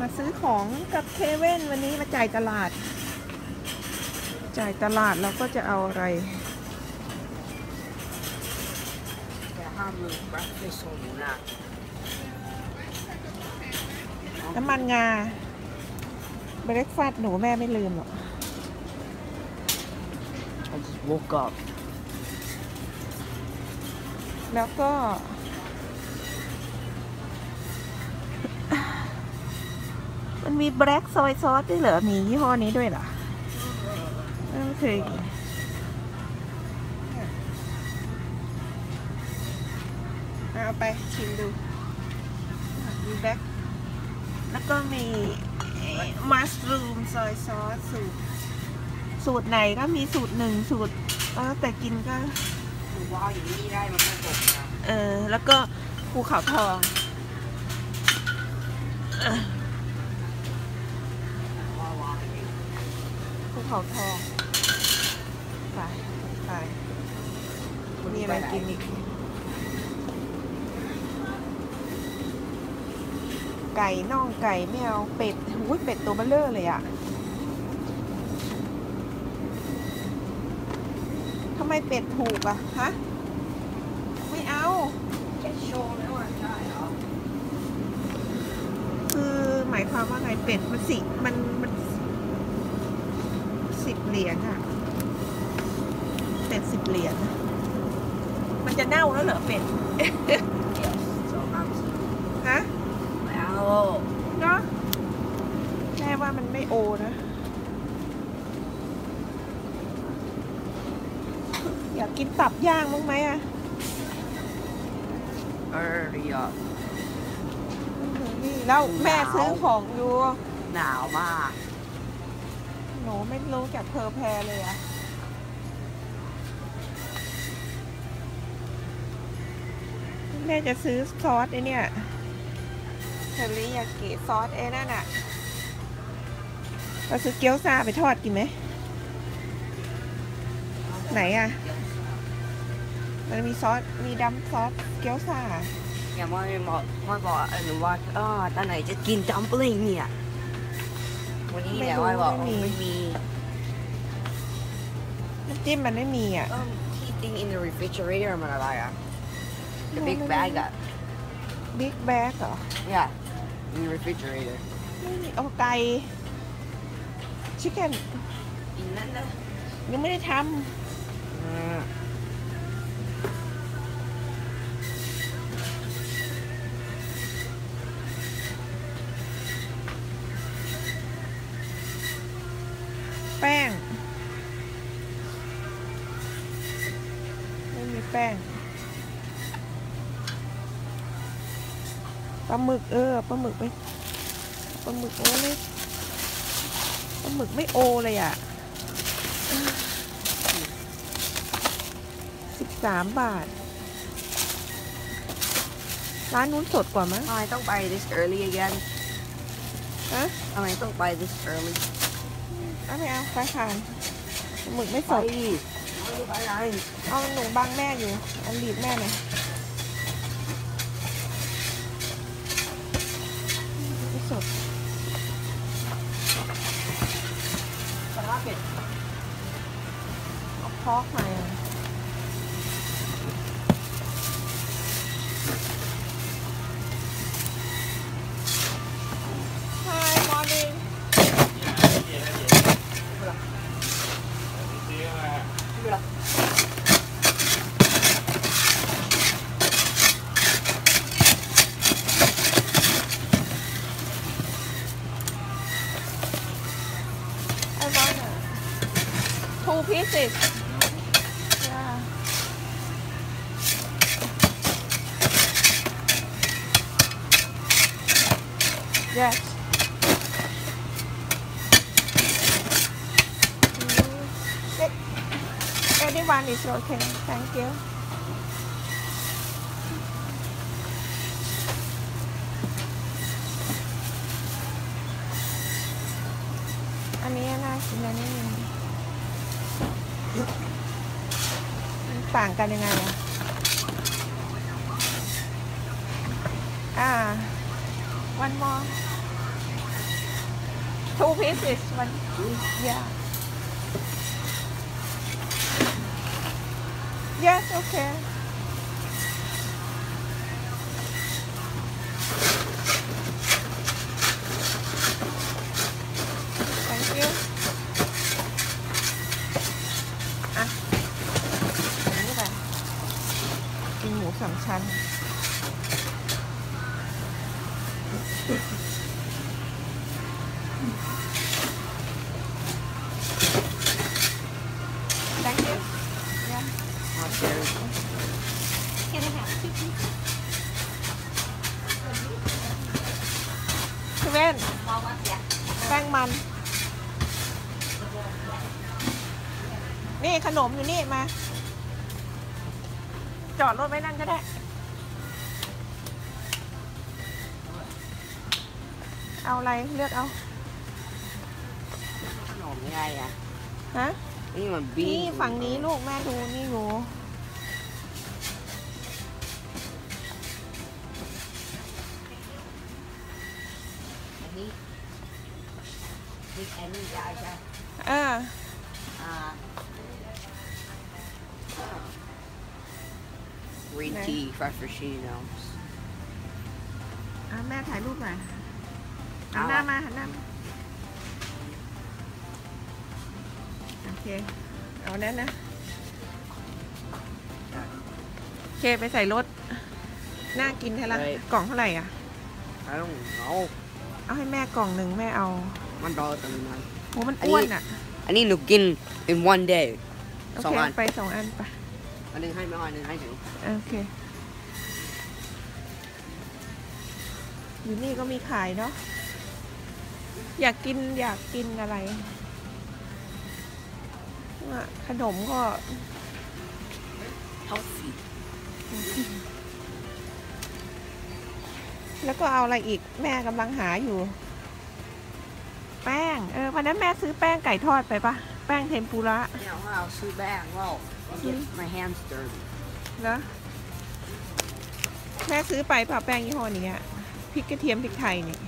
มาซื้อของกับเคเว่นวันนี้มาจ่ายตลาด จ่ายตลาดเราก็จะเอาอะไรแต่ห้ามลืมบัคเฟสของหนูนะน้ำมันงาเบรกฟาสต์หนูแม่ไม่ลืมหรอก I just woke up แล้วก็ มันมีแบล็กซอยซอสด้วยเหรอ มียี่ห้อนี้ด้วยเหรอไม่เคยเอาไปชิมดู มีแบล็กแล้วก็มีมัสรูมซอยซอสสูตร สูตรไหนก็มีสูตรหนึ่งสูตรแต่กินก็หนูว่าอย่างนี้ได้มันไม่ตกเออ แล้วก็ภูเขาทอง เออ ว่าวางอย่างนี้ ภู เขาทองไปไปมีอะไรกินอีก ไก่น่องไก่ไม่เอาเป็ดอุ้ยเป็ดตัวเบลเลอร์เลยอะทำไมเป็ดถูกอะฮะ ไม่เอาแค่โชว์แล้วอะใช่เหรอ คือหมายความว่าไงเป็ดมันสิมันมันสิบ เหรียญอะเป็ดสิบเหรียญอะมันจะเน่าแล้วเหรอเป็ดสองห้ามซื้อฮะไม่เอาเนาะแม่ว่ามันไม่โอนะอยากกินตับย่างมั้างไหมอะเออเรียนี่แล้วแม่ซื้อของอยู่ หนาวมากห นูไม่รู้จากเพอแพรเลยอะแม่จะซื้อซอสไอเนี่ยเทอริยากิซอสไอ้นั่นอะเราซื้อเกี๊ยวซาไปทอดกินไหม ไหนอะมันมีซอส มีดำซอสเกี๊ยวซาอย่ามาบอกมาบอกหนูว่าอ่าตอนไหนจะกินดัมปลิงเนี่ย วันนี้เนี่ยว่าบอกไม่มีน้ำจิ้มมันไม่มีอะเอิ่มที่ thing in the refrigerator มันอะไรอะ the big bag อะบิ๊กแบกเหรอ yeah in the refrigerator ไม่มีเอาไก่ชิคเก้นอินนั่นนะยังไม่ได้ทอืมำแป้ง ไม่มีแป้ง ปลาหมึกเออปลาหมึกไม่ปลาหมึกโอเลยปลาหมึกไม่โอเลยอะสิบสามบาท ร้านนู้นสดกว่ามั้งทำไมต้องไป this early again ฮะทำไมต้องไป this early เอาไม่เอาไปผ่านปลาหมึกไม่สไปดไม่ไปไหนเอาหนูบังแม่อยู่ อันหลีดแม่หน่อยไม่สด ปลาร้าเผ็ด เอาพอกมาอะ Hi morning ไอ้บ้านอะ two pieces yeah yes Mm, eh, anyone is okay thank you อันนี้น่ากินอันนี้มันต่างกันยังไงอะอ่าวันมอ two pieces one yeah yes okay thank you อะอันนี้ไปกินหมูสามชั้น thank you yeah Hot there. Can I have two pieces? เว่นแป้งมัน นี่ขนมอยู่นี่มา จอดรถไว้นั่นก็ได้ เอาอะไรเลือกเอาขนมยังไงอะฮะนี่มันบีนี่ฝั่งนี้ลูกแม่ดูนี่อยู่อันนี้นี่อันนี้ยายใช่เอออ่า Green ไหน tea frappuccinos อะแม่ถ่ายรูปหน่อยหันหน้ามาหันหน้ามาโอเค เอานั้นนะ โอเค ไปใส่รถ น่ากินเท่าไหร่ไปกล่องเท่าไหร่อะ I don't know เอาให้แม่กล่องหนึ่งแม่เอา มันรอตรงนั้นโหมันอ้วนอะ อันนี้หนูกิน in one day โอสองเคอันไปสองอันไป อันหนึงให้แม่อ้อยอันหนึงให้ถึงโอเค อยู่นี่ก็มีขายเนาะอยากกินอยากกินอะไรอะขนมก็ healthy แล้วก็เอาอะไรอีกแม่กำลังหาอยู่ แป้ง เออวันนั้นแม่ซื้อแป้งไก่ทอดไปปะแป้งเทมปุระเนี่ยว่าเอาซื้อแป้งว่า get my hands dirty แล้วแม่ซื้อไปเปล่าแป้งยี่ห้อนี้อะ พริกกระเทียมพริกไทยนี่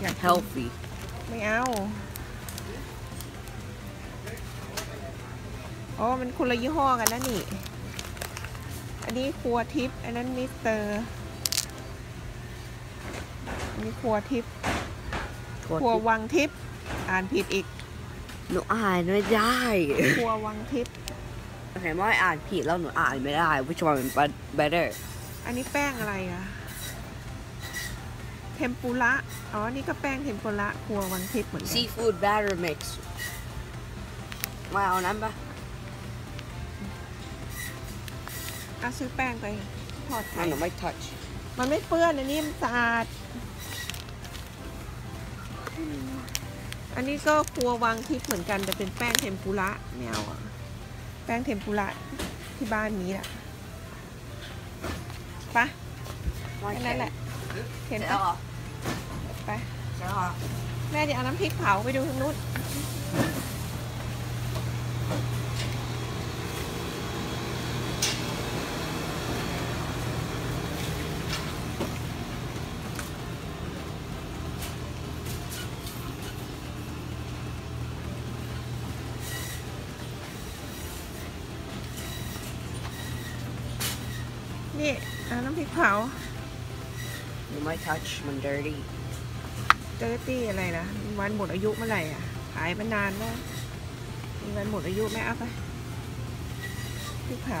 อยากกิน healthy ไม่เอาอ๋อมันคนละยี่ห้อกันนะนี่ อันนี้ครัวทิพย์อันนั้นมิสเตอร์อันนี้ครัวทิพย์ครัววังทิพย์อ่านผิดอีก หนูอ่านไม่ได้ ครัววังทิพย์ เห็นว่าอ่านผิดแล้วหนูอ่านไม่ได้ which one is better อันนี้แป้งอะไรอะเทมปุระ อ๋อ นี่ก็แป้งเทมปุระครัววังทิพย์เหมือนกัน seafood batter mix มาเอานั้นปะอะซื้อแป้งไปทอดมัไข่นหนูไม่ touch มันไม่เปื้อนอันนี้มันสะอาด อันนี้ก็ครัววังทิพย์เหมือนกันแต่เป็นแป้งเทมปุระไม่เอาอะแป้งเทมปุระที่บ้านนี้แหละไปะแค่นั้นแหละเห็นเสร็จแล้ปะวเหรอไปเสร็จแล้วเหรอแม่จะเอาน้ำพริกเผาไปดูทางนู้นนี่ น้ำพริกเผาหนูไม่ touch มัน dirty เจอตี้อะไรนะมีวันหมดอายุเมื่อไหร่อะ ขายมานานแล้วมีวันหมดอายุแม่เอาไปพริกเผา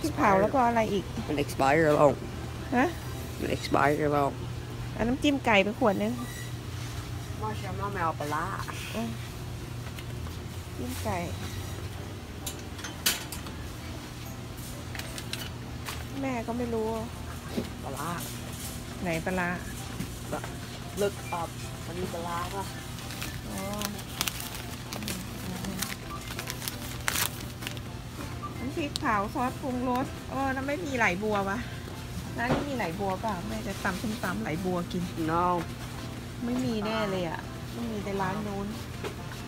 พริกเผาแล้วก็อะไรอีก มัน expire แล้วฮะ มัน expire แล้วเอาน้ำจิ้มไก่ไปขวดนึงว่าฉันว่าไม่เอาปลาร้าจิ้มไก่ แม่ก็ไม่รู้ปลาร้าไหนปลาร้า look up มันมีปลาร้าปะอ๋อน้ำพริกเผาซอสปรุงรสเออแล้วไม่มีไหลบัวปะร้านนี้มีไหลบัวเปล่าแม่จะตำส้มตำไหลบัวกิน no ไม่มีแน่เลยอะไม่มีแต่ร้านนู้น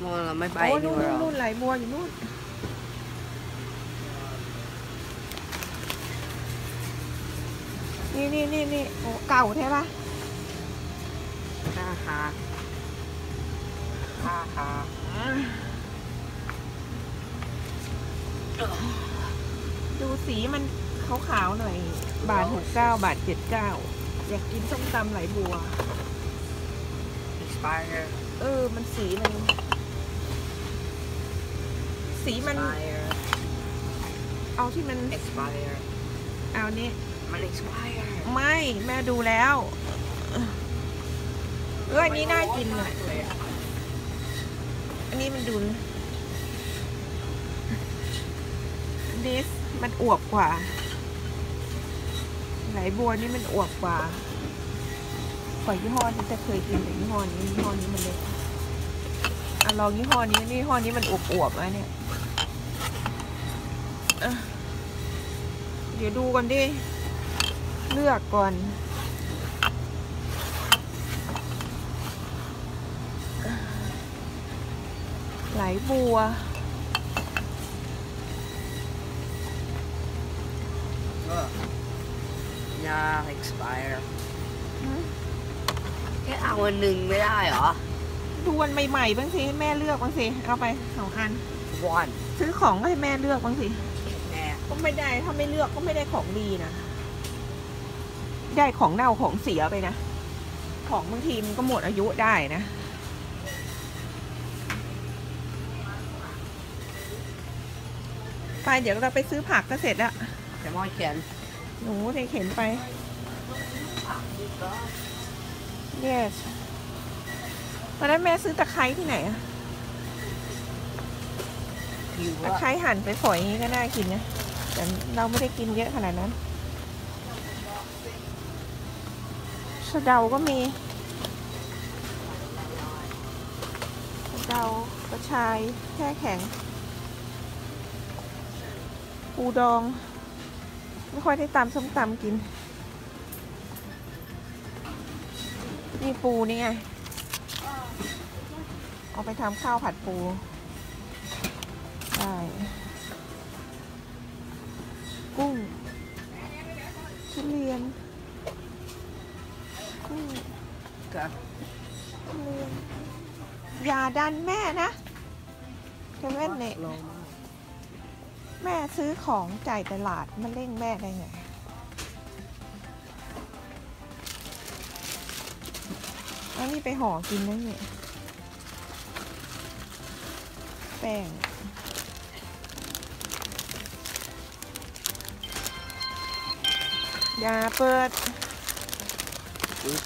มันเราไม่ไปโอ้ดีนู่นกว่านู่นนู่นไหลบัวอยู่นู่น นี่นี่นี่นี่โอ้เก่าใช่ปะฮ่าฮ่าฮ่าฮ่าดูสีมันขาวๆหน่อย บาทหกเก้าบาทเจ็ดเก้าอยากกินส้มตำไหลบัว expire เออ มันสีมันสีมัน expire เอาที่มัน expire เอานี้มัน expire ไม่แม่ดูแล้วเอออันนี้น่ากินอะอันนี้มันดูดิสมันอวบกว่า ไหลบัวนี่มันอวบกว่าก่อยี่ห้อที่จะเคยกินแต่ยี่ห้อนี้ยี่ห้อนี้มันเล็กอะลองยี่ห้อนี้นี่ยี่ห้อนี้มันอวบอวบๆอะเนี่ยเอ้อเดี๋ยวดูก่อนดิ เลือกก่อน ไหลบัวยา expire แค่เอาอันหนึ่งไม่ได้เหรอ ดูวันใหม่ๆบ้างสิให้แม่เลือกบ้างสิ เอาไปสองอัน one ซื้อของก็ให้แม่เลือกบ้างสิแน่ก็ไม่ได้ ถ้าไม่เลือกก็ไม่ได้ของดีนะ ได้ของเน่าของเสียไปนะ ของบางทีมันก็หมดอายุได้นะไปเดี๋ยวเราไปซื้อผักก็เสร็จแล้วแต่มอเขียนหนูเทเข็นไป yes ตอนนั้นแม่ซื้อตะไคร้ที่ไหนอะผิวตะอะไคร้หั่นไปฝอยอย่างนี้ก็น่ากินนะ แต่เราไม่ได้กินเยอะขนาดนั้น สะเดาก็มีสะเดากระชายแช่แข็ง ปูดอง ไม่ค่อยได้ตำส้มตำกิน นี่ปูนี่ไง เอาไปทำข้าวผัดปู ได้ กุ้งทุเรียน กุ้ง กับ ทุเรียน อย่า ดันแม่นะเซเว่นเนี่ยแม่ซื้อของจ่ายตลาดมาเร่งแม่ได้ไงอันนี้ไปห่อกินนะเนี่ยแป้งอย่าเปิดอุ๊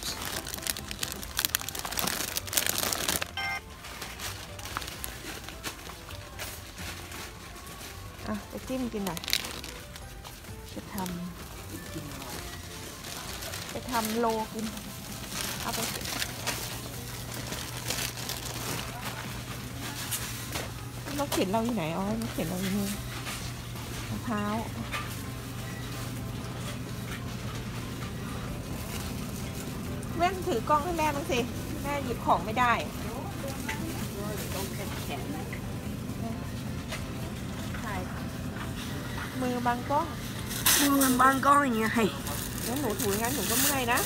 จิ้มกินหน่อย จะทำไปทำโลกิน เอาไปสิรถเข็นเราอยู่ไหน อ๋อรถเข็นเราอยู่นี่มะพร้าวแม่ถือกล้องให้แม่บ้างสิ แม่หยิบของไม่ได้ ต้องแข็งแข็ง ถ่าย มือบางกล้องมันบางก้อนยังไงแล้วหนูถูอย่างนั้นหนูก็เมื่อยนะ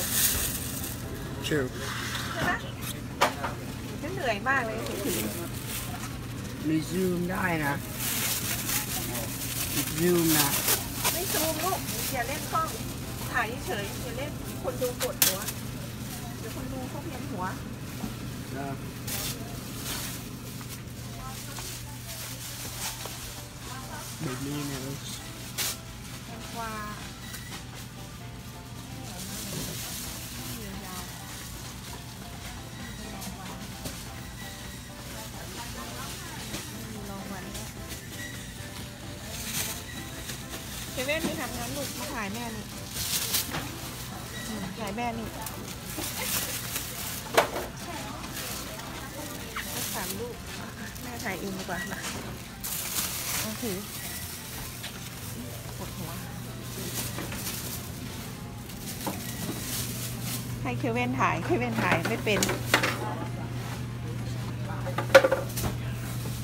true ใช่ไหมฉันเหนื่อยมากเลยถือมีซูมได้นะซูมนะไม่ซูมลูกอย่าเล่นกล้องถ่ายเฉยๆอย่าเล่นคนดูปวดหัวเดี๋ยวคนดูเขาเพียนหัวแบบนี้นะแตง กวาเซเว่นมีทำงานลูกมาถ่ายแม่นี่อืมถ่ายแม่นี่เอาสามลูก แม่ถ่ายเองดีกว่ามาเอาถือปวดหัว ให้เคเว่นถ่าย เคเว่นถ่ายไม่เป็น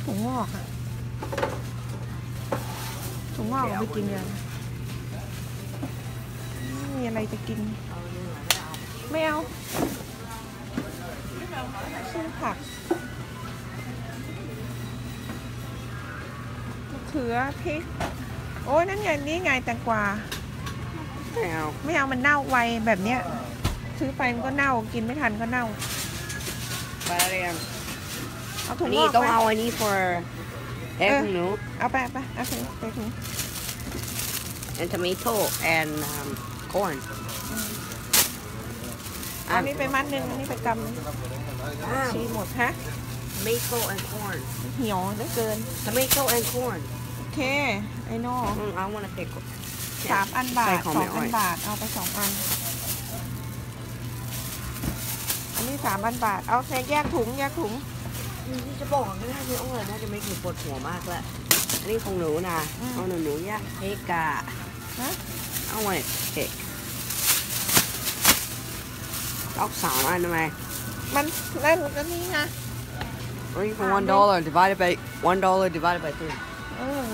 ถุงงอกอะถุงงอกเอาไปกินยังมีอะไรจะกิน ไม่เอาไม่เอาซื้อผักมะเขือพริก โอ้ยนั่นไงนี่ไงแตงกวาไม่เอาไม่เอามันเน่าไวแบบเนี้ย ซื้อไปมันก็เน่ากินไม่ทันก็เน่าไปอะไรยังเอาถุอังนงนี้อกต้องไปเอาอันนี้ for เอ็กเออหนูเอาไปเอาไปเอาไปไปถุง and tomato and um, corn อันนี้ไปมัดหนึ่งอันนี้ไปกำหนึ่งอ่าชีหมดฮะ tomato and corn เหี่ยวเหลือเกิน tomato and corn โอเค ไอ้นออืม I want to pick สามอันบาใส่ทของสอไม่งอ่อัอยนบาท เอาไปสองอัน อันนี้สามอันบาท เอาแค่แยกถุงแยกถุงที่จะบอกก็ได้ที่อ้อยน่าจะไม่ถึงปวดหัวมากแล้วอันนี้ของหนูนะอืมเอาหนูหนูอยากเทกะฮะ I want it thick เอาสามอันทำไม มันนั่นก็นี่ไง Three for Ah, one then- dollar divided by one dollar divided by three เออ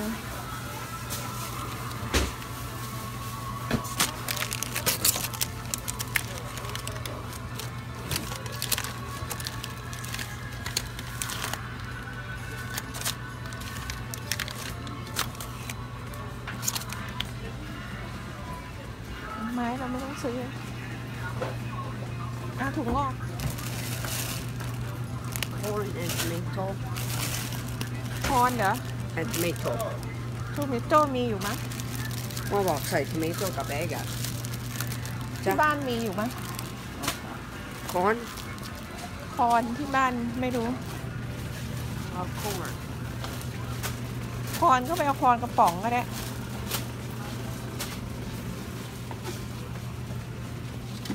คอนเหรอ and tomato ทูมิโต้มีอยู่มั้ยว่าบอกใส่ tomato กับ egg อะที่จ้ะบ้านมีอยู่มั้ย corn คอนที่บ้านไม่รู้เอา corn คอนก็ไปเอาคอนกระป๋องก็ได้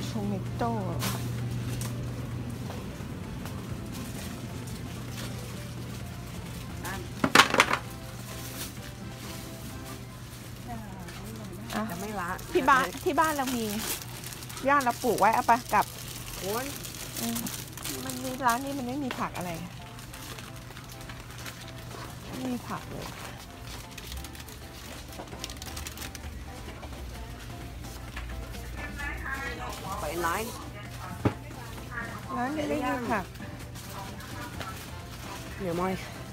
ทูมิโต้ ที่บ้านที่บ้านเรามีย่านเราปลูกไว้เอาไปกลับ corn อืมมันมีร้านนี้มันไม่มีผักอะไรไม่มีผักเลยไปไหนร้านนี้ไม่มีผักเดี๋ยวไม่ฮ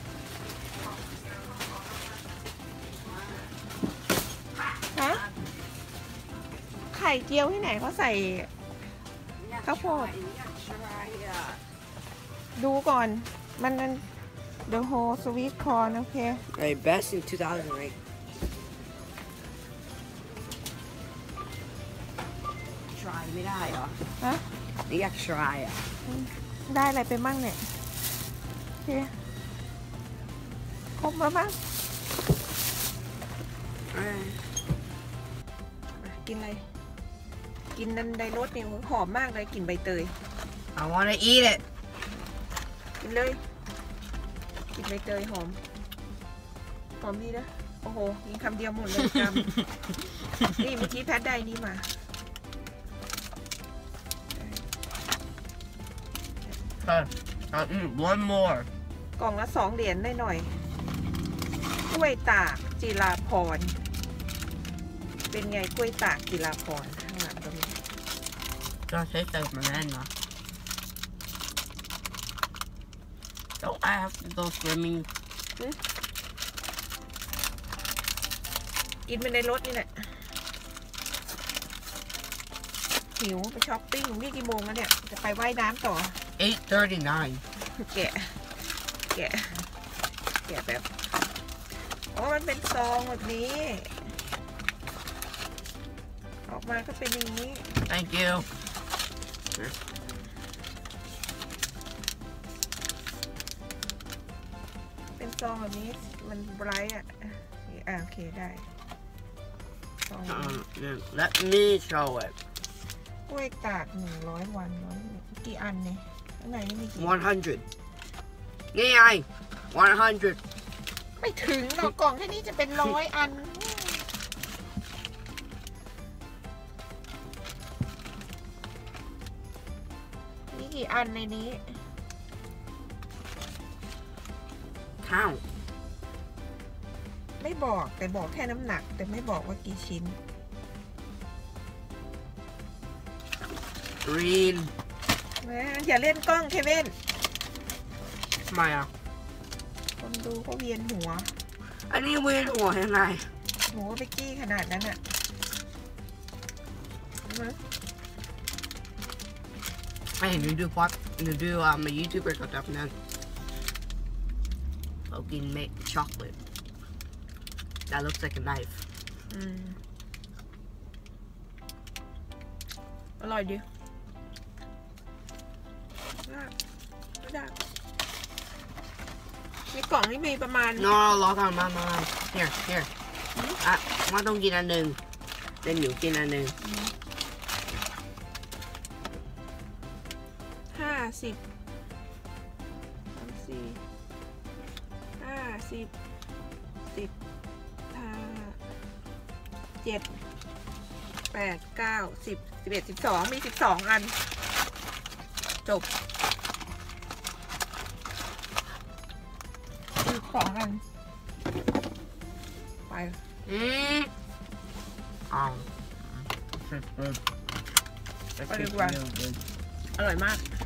ไข่เจียวที่ไหนเขาใส่ข้าวโพดดูก่อน มัน the whole sweet corn โอเคไอ้ best in 2008 try ไม่ได้เหรอฮะนี่อยาก try อะได้อะไรไปมั่งเนี่ยโอเคครบแล้วมั้งเอ้ยมากินอะไร กินนันไดรสเนี่ยหอมมากเลยกลิ่นใบเตย I wanna eat it กินเลยกินใบเตยหอม หอมดีนะ โอ้โหกินคำเดียวหมดเลยจำนี่เมื่อกี้แพทได้นี่มา I'll eat one more กล่องละสองเหรียญได้หน่อยๆกล้วยตากจิราพร เป็นไงกล้วยตากจิราพร ก็ใช้เติมมาแน่นเนาะ Don't I have to go swimming กินไปในรถนี่แหละ หิวไปช้อปปิ้งนี่กี่โมงแล้วเนี่ย จะไปว่ายน้ำต่อ 8.39 แกะ แกะ แกะแบบอ๋อมันเป็นซองแบบนี้ ออกมาก็เป็นอย่างนี้ Thank you เป็นซองแบบนี้มันไบรท์อะอะโอเคได้ซองนี้ um, let me show it กล้วยตากหนึ่งร้อยวันร้อยกี่อันเนี่ยข้างในนี่มีกี่100 นี่ไง100 ไม่ถึงหรอกกล่องแค่นี้จะเป็นร้อยอัน อันในนี้ count ไม่บอกแต่บอกแค่น้ำหนัก แต่ไม่บอกว่ากี่ชิ้น green แม่อย่าเล่นกล้องเควินทำไมอะ คนดูเขาเวียนหัวอันนี้เวียนหัวยังไงหนูไปกี้ขนาดนั้นอะ ใช่ไหมไอ้หนูดูพอดหนูดูอ่ามา YouTuber กับดับนั้นเขากิน make chocolate that looks like a knife อืมอร่อยดีมากไม่ได้ในกล่องนี่มีประม สิบสามสี่ห้าสิบสิบห้าเจ็ดแปดเก้าสิบสิบเอ็ดสิบสองมีสิบสองอัน จบสิบสองอัน ไปอืมอ้าว That's good. That What tastes is that? real good. อร่อยมาก Mm.